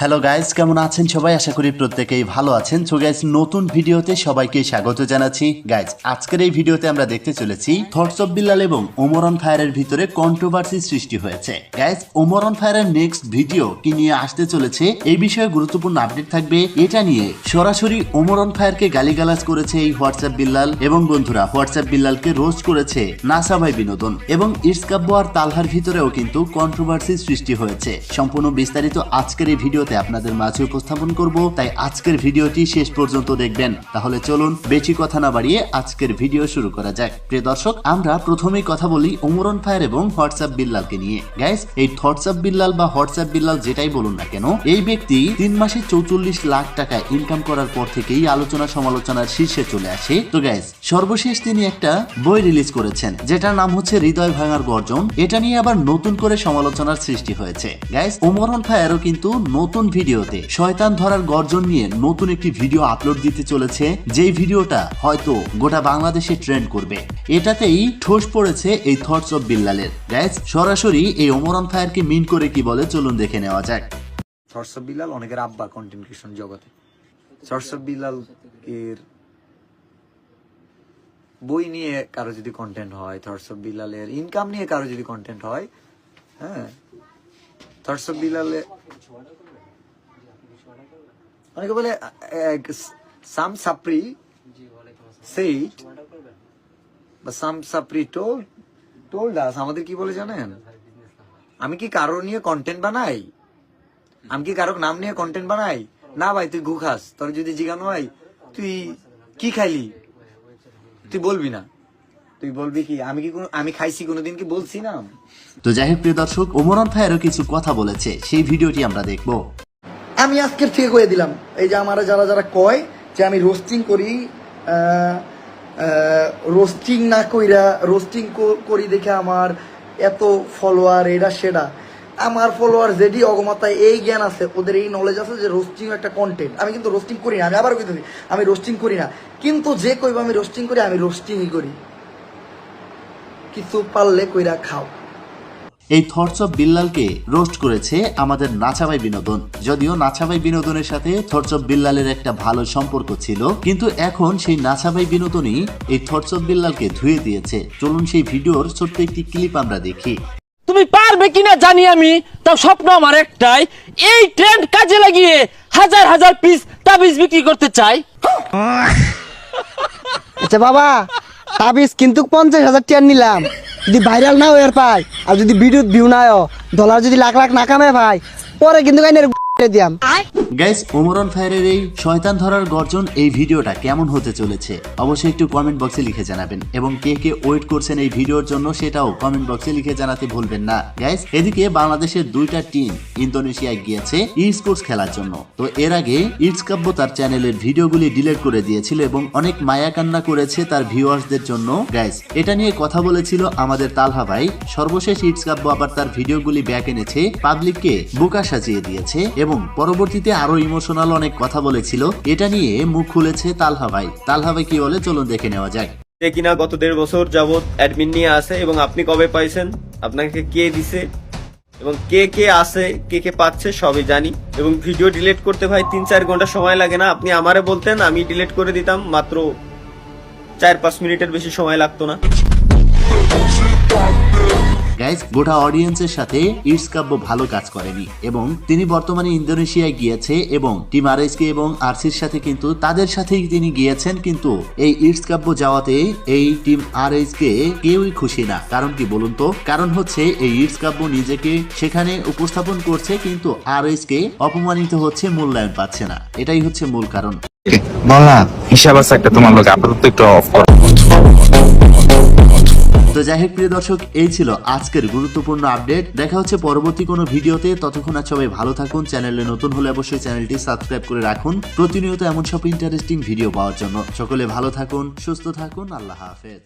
Hello guys কেমন আছেন সবাই? আশা করি প্রত্যেকেই ভালো আছেন। সো গাইস নতুন ভিডিওতে সবাইকে স্বাগত জানাচ্ছি। গাইস আজকের এই ভিডিওতে আমরা দেখতে চলেছি থটস অফ বিল্লাল এবং ওমরন ফায়ারের ভিতরে কন্ট্রোভার্সি সৃষ্টি হয়েছে। গাইস ওমরন ফায়ারের নেক্সট ভিডিও কি নিয়ে আসতে চলেছে, এই বিষয়ে গুরুত্বপূর্ণ আপডেট থাকবে। এটা নিয়ে সরাসরি ওমরন ফায়ারকে গালিগালাজ করেছে এই হোয়াটসঅ্যাপ বিল্লাল এবং বন্ধুরা হোয়াটসঅ্যাপ বিল্লালকে রোস্ট করেছে নাসা ভাই বিনোদন এবং ইটসকাব্য আর তালহার ভিতরেও কিন্তু কন্ট্রোভার্সি সৃষ্টি হয়েছে। সম্পূর্ণ বিস্তারিত আজকের এই ভিডিওতে আপনাদের মাঝে উপস্থাপন করব, তাই আজকের ভিডিওটি শেষ পর্যন্ত দেখবেন। তাহলে চলুন বেশি কথা না বাড়িয়ে আজকের ভিডিও শুরু করা যাক। প্রিয় দর্শক, আমরা প্রথমেই কথা বলি ওমরন ফায়ার এবং হোয়াটসঅ্যাপ বিল্লালকে নিয়ে। গাইস এই হোয়াটসঅ্যাপ বিল্লাল বা হোয়াটসঅ্যাপ বিল্লাল যেটাই বলুন না কেন, এই ব্যক্তি তিন মাসে চৌচল্লিশ লাখ টাকা ইনকাম করার পর থেকেই আলোচনা সমালোচনার শীর্ষে চলে আসে। তো গাইস সর্বশেষ তিনি একটা বই রিলিজ করেছেন, যেটার নাম হচ্ছে হৃদয় ভাঙার গর্জন। এটা নিয়ে আবার নতুন করে সমালোচনার সৃষ্টি হয়েছে। গাইস ওমরন ফায়ারও কিন্তু নতুন ভিডিওতে শয়তান ধরার গর্জন নিয়ে নতুন একটি ভিডিও আপলোড দিতে চলেছে, যেই ভিডিওটা হয়তো গোটা বাংলাদেশে ট্রেন্ড করবে। এটাতেই ঠোস পড়েছে এই থটস অফ বিল্লালের গাইস সরাসরি এই ওমরন ফায়ারকে মিন করে কি বলে চলুন দেখে নেওয়া যাক। সরসব বিলাল অনেকের আব্বা কন্টেন্ট ক্রিয়েশন জগতে। সরসব বিলাল এর বই নিয়ে কারও যদি কন্টেন্ট হয় থরসব বিলালের ইনকাম নিয়ে কারও যদি কন্টেন্ট হয় হ্যাঁ। থরসব বিলালে অনেকে বলে সাম সাপ্রি সেইট বা সাম সাপ্রি টোল টোল দাস, আমাদের কি বলে জানেন? আমি কি কারও নিয়ে কন্টেন্ট বানাই? আমি কি কারও নাম নিয়ে কন্টেন্ট বানাই? না ভাই, তুই গু খাস তোর যদি জিজ্ঞানো হয়, তুই কি খাইলি? তুই বলবি না। তুই বলবি কি? আমি কি আমি খাইছি কোনোদিন কি বলছি না? তো যাই হোক, প্রিয় দর্শক ওমরন ফায়ারও কিছু কথা বলেছে, সেই ভিডিওটি আমরা দেখব। আমি আজকের থেকে কয়ে দিলাম, এই যে আমার যারা যারা কয় যে আমি রোস্টিং করি রোস্টিং না কইরা রোস্টিং করি দেখে আমার এত ফলোয়ার এটা সেটা আমার ফলোয়ার যেডি অগমাতায় এই জ্ঞান আছে, ওদের এই নলেজ আছে যে রোস্টিং একটা কন্টেন্ট আমি কিন্তু রোস্টিং করি না, আমি আবারও কিন্তু আমি রোস্টিং করি না। কিন্তু যে কইব আমি রোস্টিং করি, আমি রোস্টিংই করি। কিছু পারলে কইরা খাও। এই থটস অফ বিল্লালকে রোস্ট করেছে আমাদের নাচাবাই বিনোদন। যদিও নাচাবাই বিনোদনের সাথে থটস অফ বিল্লালের একটা ভালো সম্পর্ক ছিল কিন্তু এখন সেই নাচাবাই বিনোদনই এই থটস অফ বিল্লালকে ধুয়ে দিয়েছে। চলুন সেই ভিডিওর ছোট্ট একটি ক্লিপ আমরা দেখি। তুমি পারবে কিনা জানি আমি তাও স্বপ্ন আমার একটাই এই ট্রেন্ড কাজে লাগিয়ে হাজার হাজার পিস তাবিজ বিক্রি করতে চাই। আচ্ছা বাবা তাবিজ কিন্তু পঞ্চাশ হাজার টিয়ার নিলাম। যদি ভাইরাল না হয়ে পায় আর যদি বিদ্যুৎ ভিউ না হয়, ডলার যদি লাখ লাখ না কামে ভাই পরে কিন্তু কাইনের গাইস ওমরন ফায়ারের এই শয়তান ধরার গর্জন এই ভিডিওটা কেমন হতে চলেছে, অবশ্যই একটু কমেন্ট বক্সে লিখে জানাবেন। এবং কে কে ওয়েট করছেন এই ভিডিওর জন্য সেটাও কমেন্ট বক্সে লিখে জানাতে ভুলবেন না। গাইস এদিকে বাংলাদেশের দুইটা টিম ইন্দোনেশিয়ায় গিয়েছে খেলার জন্য। তো এর আগে ইটস কাব্য তার চ্যানেলের ভিডিওগুলি ডিলিট করে দিয়েছিল এবং অনেক মায়া কান্না করেছে তার ভিউয়ার্সদের জন্য। গাইস এটা নিয়ে কথা বলেছিল আমাদের তালহা ভাই। সর্বশেষ ইটস কাব্য আবার তার ভিডিওগুলি ব্যাক এনেছে। পাবলিককে বোকা সাজিয়ে দিয়েছে। এবং পরবর্তীতে আরও ইমোশনাল অনেক কথা বলেছিল। এটা নিয়ে মুখ খুলেছে তালহা ভাই। তালহা ভাই কি বলে? চলুন দেখে নেওয়া যায় যে কিনা গত দেড় বছর যাবৎ অ্যাডমিন নিয়ে আসে এবং আপনি কবে পাইছেন? আপনাকে কে দিছে? এবং কে কে আছে? কে কে পাচ্ছে? সবই জানি। এবং ভিডিও ডিলিট করতে ভাই তিন চার ঘণ্টা সময় লাগে না। আপনি আমারে বলতেন, আমি ডিলিট করে দিতাম। মাত্র চার পাঁচ মিনিটের বেশি সময় লাগতো না। গাইজ গোটা অডিয়েন্সের সাথে ইটস কাব্য ভালো কাজ করেনি এবং তিনি বর্তমানে ইন্দোনেশিয়ায় গিয়েছে এবং টিম আর কে এবং আরসির সাথে কিন্তু তাদের সাথেই তিনি গিয়েছেন কিন্তু এই ইটস কাব্য যাওয়াতে এই টিম আর কে কেউই খুশি না। কারণ কি বলুন তো? কারণ হচ্ছে এই ইটস কাব্য নিজেকে সেখানে উপস্থাপন করছে কিন্তু আর কে অপমানিত হচ্ছে, মূল্যায়ন পাচ্ছে না। এটাই হচ্ছে মূল কারণ। বল হিসাব আছে একটা, তোমার লোক আপাতত একটু অফ করো। তো যাই হোক, প্রিয় দর্শক, এই ছিল আজকের গুরুত্বপূর্ণ আপডেট। দেখা হচ্ছে পরবর্তী কোনো ভিডিওতে। ততক্ষণ আর সবাই ভালো থাকুন। চ্যানেলে নতুন হলে অবশ্যই চ্যানেলটি সাবস্ক্রাইব করে রাখুন। প্রতিনিয়ত এমন সব ইন্টারেস্টিং ভিডিও পাওয়ার জন্য। সকলে ভালো থাকুন, সুস্থ থাকুন। আল্লাহ হাফেজ।